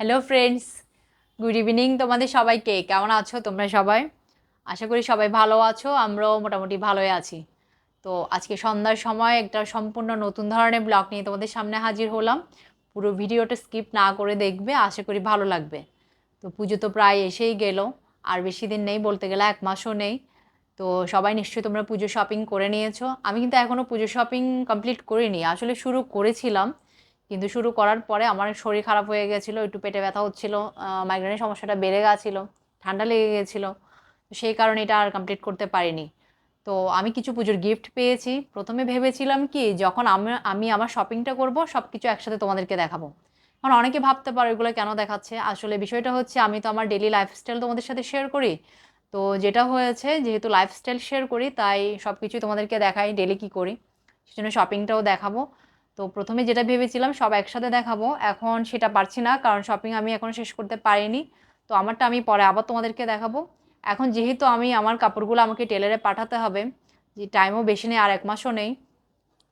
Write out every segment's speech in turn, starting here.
Hello friends good evening তোমাদের সবাইকে। কেমন আছো তোমরা সবাই? আশা করি সবাই ভালো আছো, আমরাও মোটামুটি ভালোই আছি। তো আজকে সন্ধ্যার সময় একটা সম্পূর্ণ নতুন ধরনের ব্লগ নিয়ে তোমাদের সামনে হাজির হলাম। পুরো ভিডিওটা স্কিপ না করে দেখবে, আশা করি ভালো লাগবে। তো পুজো তো প্রায় এসেই গেল, আর বেশি দিন নেই বলতে গেলে এক মাসও নেই। তো সবাই নিশ্চয়ই তোমরা পুজো শপিং করে নিয়েছো। আমি কিন্তু এখনও পুজো শপিং কমপ্লিট করিনি, আসলে শুরু করেছিলাম। কিন্তু শুরু করার পরে আমার শরীর খারাপ হয়ে গেছিল, একটু পেটে ব্যথা হচ্ছিল মাইগ্রেনের সমস্যাটা বেড়ে গেছিল, ঠান্ডা লেগে গেছিল সেই কারণে এটা আর কমপ্লিট করতে পারিনি। তো আমি কিছু পুজোর গিফট পেয়েছি। প্রথমে ভেবেছিলাম কি, যখন আমি আমি আমার শপিংটা করব সব কিছু একসাথে তোমাদেরকে দেখাবো। কারণ অনেকে ভাবতে পারো এগুলো কেন দেখাচ্ছে। আসলে বিষয়টা হচ্ছে, আমি তো আমার ডেলি লাইফস্টাইল তোমাদের সাথে শেয়ার করি। তো যেটা হয়েছে, যেহেতু লাইফস্টাইল শেয়ার করি, তাই সব কিছুই তোমাদেরকে দেখাই ডেলি কী করি, সেজন্য শপিংটাও দেখাবো। তো প্রথমে যেটা ভেবেছিলাম, সব একসাথে দেখাবো। এখন সেটা পারছি না, কারণ শপিং আমি এখন শেষ করতে পারিনি। তো আমারটা আমি পরে আবার তোমাদেরকে দেখাবো। এখন যেহেতু আমি আমার কাপড়গুলো আমাকে টেলারে পাঠাতে হবে, যে টাইমও বেশি নেই আর এক মাসও নেই,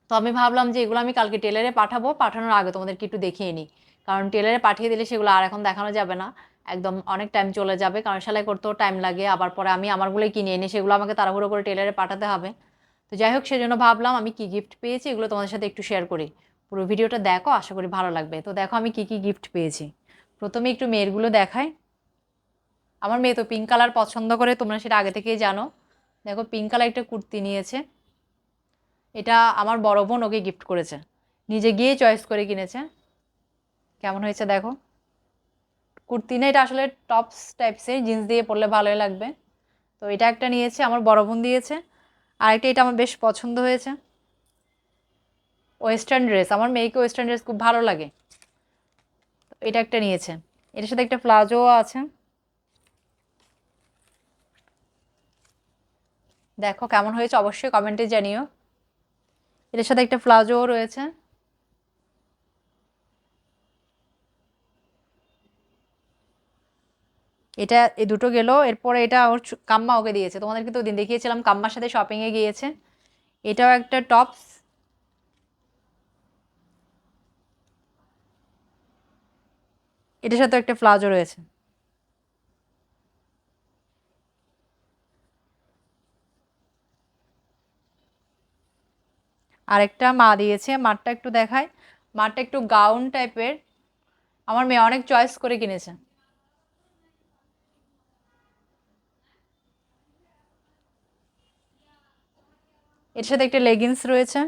তো আমি ভাবলাম যে এগুলো আমি কালকে টেলারে পাঠাবো। পাঠানোর আগে তোমাদেরকে একটু দেখিয়ে নিই। কারণ টেলারে পাঠিয়ে দিলে সেগুলো আর এখন দেখানো যাবে না। একদম অনেক টাইম চলে যাবে, কারণ সেলাই করতেও টাইম লাগে। আবার পরে আমি আমারগুলোই কিনে এনে সেগুলো আমাকে তাড়াহুড়ো করে টেলারে পাঠাতে হবে। তো যাই হোক, সেজন্য ভাবলাম আমি কি গিফট পেয়েছি এগুলো তোমাদের সাথে একটু শেয়ার করি। পুরো ভিডিওটা দেখো, আশা করি ভালো লাগবে। তো দেখো আমি কি কি গিফট পেয়েছি। প্রথমে একটু মেয়েরগুলো দেখাই। আমার মেয়ে তো পিঙ্ক কালার পছন্দ করে, তোমরা সেটা আগে থেকেই জানো। দেখো পিঙ্ক কালার একটা কুর্তি নিয়েছে। এটা আমার বড় বোন ওকে গিফট করেছে। নিজে গিয়ে চয়েস করে কিনেছে। কেমন হয়েছে দেখো। কুর্তি না, এটা আসলে টপস টাইপসের জিন্স দিয়ে পরলে ভালোই লাগবে। তো এটা একটা নিয়েছে, আমার বড় বোন দিয়েছে। আর একটা এটা আমার বেশ পছন্দ হয়েছে। ওয়েস্টার্ন ড্রেস আমার মেয়েকে ওয়েস্টার্ন ড্রেস খুব ভালো লাগে। এটা একটা নিয়েছে। এটার সাথে একটা প্লাজোও আছে। দেখো কেমন হয়েছে, অবশ্যই কমেন্টে জানিও। এটার সাথে একটা প্লাজোও রয়েছে। এটা এই দুটো গেল, এরপরে এটা ওর কাম্মা ওকে দিয়েছে। তোমাদেরকে তো দিন দেখিয়েছিলাম, কাম্মার সাথে শপিংয়ে গিয়েছে। এটাও একটা টপস এটার সাথে একটা প্লাজো রয়েছে। আরেকটা মা দিয়েছে, মারটা একটু দেখায় মারটা একটু গাউন টাইপের আমার মেয়ে অনেক চয়েস করে কিনেছে। এর সাথে একটা লেগিংস রয়েছে।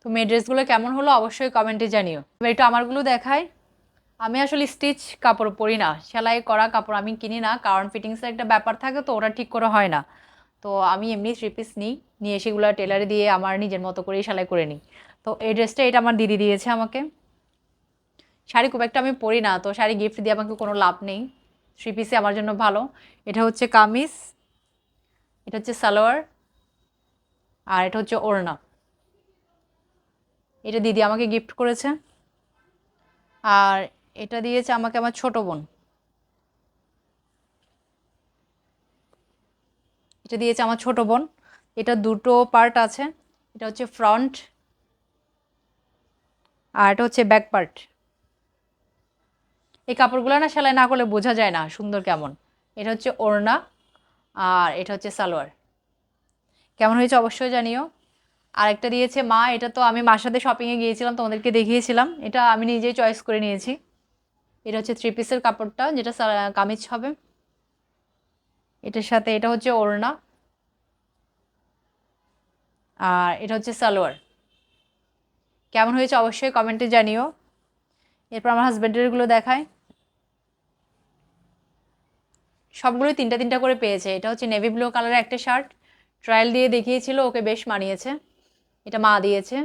তো মেয়ে ড্রেসগুলো কেমন হলো অবশ্যই কমেন্টে জানিও। এবার একটু আমারগুলো দেখাই। আমি আসলে স্টিচ কাপড় পরি না। সেলাই করা কাপড় আমি কিনি না, কারণ ফিটিংসের একটা ব্যাপার থাকে তো, ওটা ঠিক করে হয় না। তো আমি এমনি থ্রি পিস নিই, নিয়ে সেগুলো টেলারে দিয়ে আমার নিজের মতো করেই সেলাই করে নিই। তো এই ড্রেসটা এটা আমার দিদি দিয়েছে আমাকে। শাড়ি খুব একটা আমি পরি না, তো শাড়ি গিফট দিয়ে আমাকে কোনো লাভ নেই। থ্রি পিসে আমার জন্য ভালো। এটা হচ্ছে কামিজ, এটা হচ্ছে সালোয়ার, আর এটা হচ্ছে ওড়না। এটা দিদি আমাকে গিফট করেছে। আর এটা দিয়েছে আমাকে আমার ছোট বোন। এটা দিয়েছে আমার ছোট বোন। এটা দুটো পার্ট আছে। এটা হচ্ছে ফ্রন্ট আর এটা হচ্ছে ব্যাক পার্ট এই কাপড়গুলো না সেলাই না করলে বোঝা যায় না সুন্দর কেমন। এটা হচ্ছে ওড়না আর এটা হচ্ছে সালোয়ার। কেমন হয়েছে অবশ্যই জানিও। আরেকটা দিয়েছে মা, এটা তো আমি মার সাথে শপিংয়ে গিয়েছিলাম, তোমাদেরকে দেখিয়েছিলাম। এটা আমি নিজেই চয়েস করে নিয়েছি। এটা হচ্ছে থ্রি পিসের কাপড়টা, যেটা কামিজ হবে। এটার সাথে এটা হচ্ছে ওড়না। আর এটা হচ্ছে সালোয়ার। কেমন হয়েছে অবশ্যই কমেন্টে জানিও। এরপর আমার হাজব্যান্ডেরগুলো দেখায়। সবগুলোই তিনটা তিনটা করে পেয়েছে। এটা হচ্ছে নেভি ব্লু কালারের একটা শার্ট ট্রায়াল দিয়ে দেখিয়েছিল, ওকে বেশ মানিয়েছে। এটা মা দিয়েছে।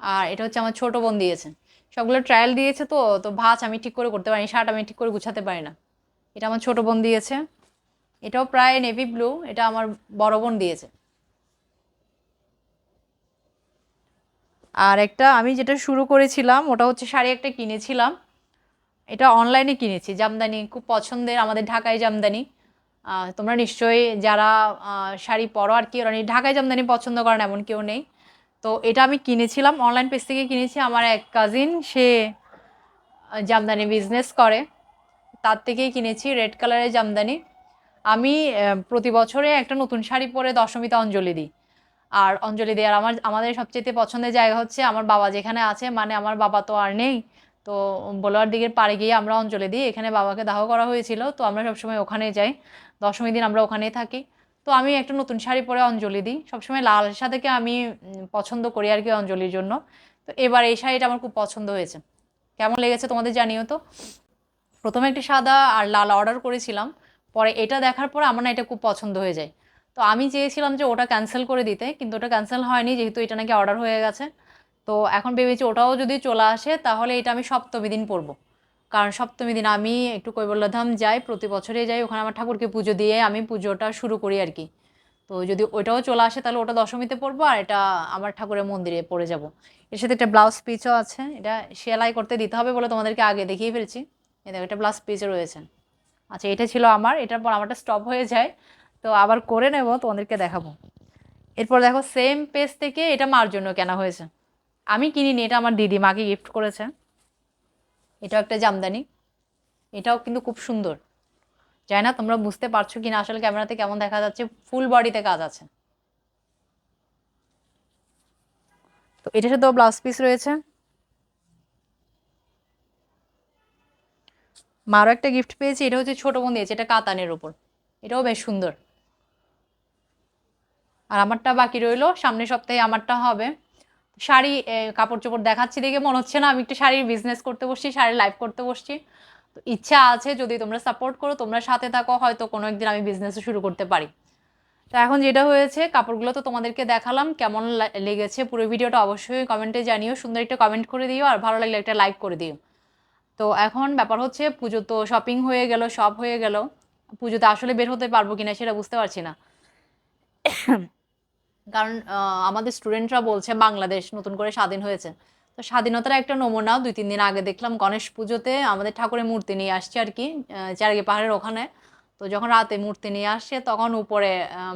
আর এটা হচ্ছে আমার ছোটো বোন দিয়েছে। সবগুলো ট্রায়াল দিয়েছে তো তো ভাজ আমি ঠিক করে করতে পারিনি শার্ট আমি ঠিক করে গুছাতে পারি না। এটা আমার ছোটো বোন দিয়েছে। এটাও প্রায় নেভি ব্লু এটা আমার বড় বোন দিয়েছে। আর একটা আমি যেটা শুরু করেছিলাম, ওটা হচ্ছে শাড়ি একটা কিনেছিলাম। এটা অনলাইনে কিনেছি, জামদানি, খুব পছন্দের আমাদের ঢাকায় জামদানি। তোমরা নিশ্চয়ই যারা শাড়ি পরো আর কি, ওরা ঢাকায় জামদানি পছন্দ করেন এমন কেউ নেই। তো এটা আমি কিনেছিলাম অনলাইন পেজ থেকে কিনেছি। আমার এক কাজিন সে জামদানি বিজনেস করে। তার থেকেই কিনেছি রেড কালারের জামদানি। আমি প্রতি বছরে একটা নতুন শাড়ি পরে দশমীতে অঞ্জলি দিই। আর অঞ্জলি দেওয়ার আমার, আমাদের সবচেয়ে পছন্দের জায়গা হচ্ছে আমার বাবা যেখানে আছে মানে আমার বাবা তো আর নেই। তো বলোয়ার দিকের পাড়ে গিয়ে আমরা অঞ্জলি দিই। এখানে বাবাকে দাহ করা হয়েছিল, তো আমরা সবসময় ওখানে যাই। দশমী দিন আমরা ওখানেই থাকি। তো আমি একটা নতুন শাড়ি পরে অঞ্জলি দিই। সবসময় লাল সাদাকে আমি পছন্দ করি আর কি অঞ্জলির জন্য। তো এবার এই শাড়িটা আমার খুব পছন্দ হয়েছে। কেমন লেগেছে তোমাদের জানিও তো? প্রথমে একটি সাদা আর লাল অর্ডার করেছিলাম। পরে এটা দেখার পরে আমার না এটা খুব পছন্দ হয়ে যায়। তো আমি চেয়েছিলাম যে ওটা ক্যান্সেল করে দিতে, কিন্তু ওটা ক্যান্সেল হয়নি, যেহেতু এটা নাকি অর্ডার হয়ে গেছে। তো এখন ভেবেছি ওটাও যদি চলে আসে, তাহলে এটা আমি সপ্তমী দিন পরবো। কারণ সপ্তমী দিন আমি একটু কৈবল্যধাম যাই, প্রতি বছরে যাই, ওখানে আমার ঠাকুরকে পুজো দিয়ে আমি পুজোটা শুরু করি আর কি। তো যদি ওইটাও চলে আসে, তাহলে ওটা দশমীতে পরবো, আর এটা আমার ঠাকুরের মন্দিরে পরে যাব। এর সাথে একটা ব্লাউজ পিসও আছে, এটা সেলাই করতে দিতে হবে বলে তোমাদেরকে আগে দেখিয়ে ফেলছি। এই দেখো, একটা ব্লাউজ পিসও রয়েছে। আচ্ছা এটা ছিল আমার, এটার পর আমারটা স্টপ হয়ে যায়। তো আবার করে নেব, তোমাদেরকে দেখাবো। এরপর দেখো সেম পেজ থেকে এটা মার জন্য কেনা হয়েছে। আমি কিনিনি, এটা আমার দিদি, মাকে গিফট করেছে। এটাও একটা জামদানি। এটাও কিন্তু খুব সুন্দর। জানি না, তোমরা বুঝতে পারছ কি না আসলে ক্যামেরাতে কেমন দেখা যাচ্ছে ফুল বডিতে কাজ আছে। তো এটার সাথেও ব্লাউজ পিস রয়েছে। মারও একটা গিফট পেয়েছি, এটা হচ্ছে ছোট বোন দিয়েছে, এটা কাতানের উপর। এটাও বেশ সুন্দর। আর আমারটা বাকি রইল, সামনের সপ্তাহে আমারটা হবে। শাড়ি কাপড় চোপড় দেখাচ্ছি দেখে মনে হচ্ছে না আমি একটু শাড়ির বিজনেস করতে বসছি, শাড়ির লাইভ করতে বসছি। তো ইচ্ছা আছে যদি তোমরা সাপোর্ট করো, তোমরা সাথে থাকো, হয়তো কোনো একদিন আমি বিজনেসও শুরু করতে পারি। তো এখন যেটা হয়েছে, কাপড়গুলো তো তোমাদেরকে দেখালাম, কেমন লেগেছে পুরো ভিডিওটা অবশ্যই কমেন্টে জানিও, সুন্দর একটা কমেন্ট করে দিও, আর ভালো লাগলে একটা লাইক করে দিও। তো এখন ব্যাপার হচ্ছে, পুজো তো শপিং হয়ে গেল সব হয়ে গেল। পুজোতে আসলে বের হতে পারব কিনা সেটা বুঝতে পারছি না। কারণ আমাদের স্টুডেন্টরা বলছে বাংলাদেশ নতুন করে স্বাধীন হয়েছে। তো স্বাধীনতার একটা নমুনা দুই, তিন দিন আগে দেখলাম, গণেশ পুজোতে আমাদের ঠাকুরের মূর্তি নিয়ে আসছে আর কি চারগে পাহাড়ের ওখানে। তো যখন রাতে মূর্তি নিয়ে আসছে তখন উপরে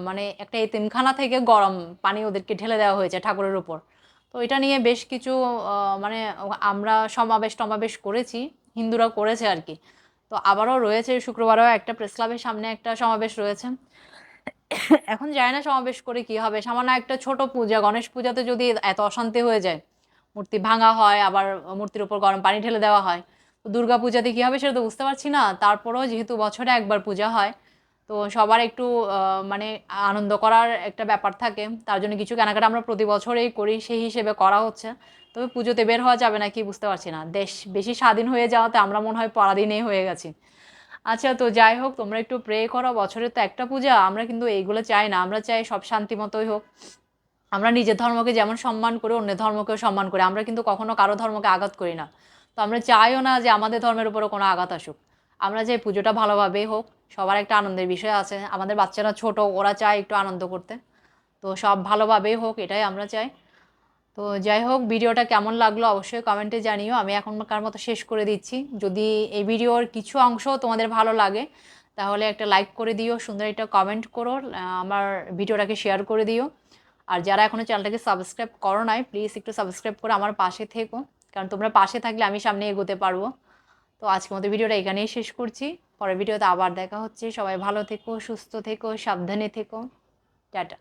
মানে একটা এতিমখানা থেকে গরম পানি ওদেরকে ঢেলে দেওয়া হয়েছে ঠাকুরের উপর। তো এটা নিয়ে বেশ কিছু মানে আমরা সমাবেশ টমাবেশ করেছি, হিন্দুরা করেছে আর কি। তো আবারও রয়েছে, শুক্রবারও একটা প্রেস ক্লাবের সামনে একটা সমাবেশ রয়েছে। এখন যায় না সমাবেশ করে কি হবে? সামান্য একটা ছোট পূজা, গণেশ পূজাতে যদি এত অশান্তি হয়ে যায়, মূর্তি ভাঙা হয়, আবার মূর্তির উপর গরম পানি ঢেলে দেওয়া হয়, তো দুর্গা পূজাতে কী হবে সেটা তো বুঝতে পারছি না। তারপরেও যেহেতু বছরে একবার পূজা হয়, তো সবার একটু মানে আনন্দ করার একটা ব্যাপার থাকে। তার জন্য কিছু কেনাকাটা আমরা প্রতি বছরেই করি, সেই হিসেবে করা হচ্ছে। তবে পুজোতে বের হওয়া যাবে না কি বুঝতে পারছি না। দেশ বেশি স্বাধীন হয়ে যাওয়াতে আমরা মনে হয় পরাধীনেই হয়ে গেছি। আচ্ছা তো যাই হোক তোমরা একটু প্রে করো, বছরে তো একটা পূজা, আমরা কিন্তু এইগুলো চাই না, আমরা চাই সব শান্তি মতোই হোক। আমরা নিজের ধর্মকে যেমন সম্মান করি অন্য ধর্মকেও সম্মান করি, আমরা কিন্তু কখনো কারও ধর্মকে আঘাত করি না। তো আমরা চাইও না যে আমাদের ধর্মের উপরে কোনো আঘাত আসুক। আমরা চাই পুজোটা ভালোভাবেই হোক, সবার একটা আনন্দের বিষয় আছে। আমাদের বাচ্চারা ছোট, ওরা চায় একটু আনন্দ করতে। তো সব ভালোভাবেই হোক, এটাই আমরা চাই। তো যাই হোক, ভিডিওটা কেমন লাগল অবশ্যই কমেন্টে জানিও। আমি এখনকার মতো শেষ করে দিচ্ছি। যদি এই ভিডিওর কিছু অংশ তোমাদের ভালো লাগে, তাহলে একটা লাইক করে দিও, সুন্দর একটা কমেন্ট করো আমার ভিডিওটাকে শেয়ার করে দিও। আর যারা এখনও চ্যানেলটাকে সাবস্ক্রাইব করো নাই প্লিজ একটু সাবস্ক্রাইব করে আমার পাশে থেকো, কারণ তোমরা পাশে থাকলে আমি সামনে এগোতে পারব। তো আজকের মতো ভিডিওটা এখানেই শেষ করছি। পরের ভিডিওতে আবার দেখা হচ্ছে। সবাই ভালো থেকো, সুস্থ থেকো, সাবধানে থেকো। টাটা।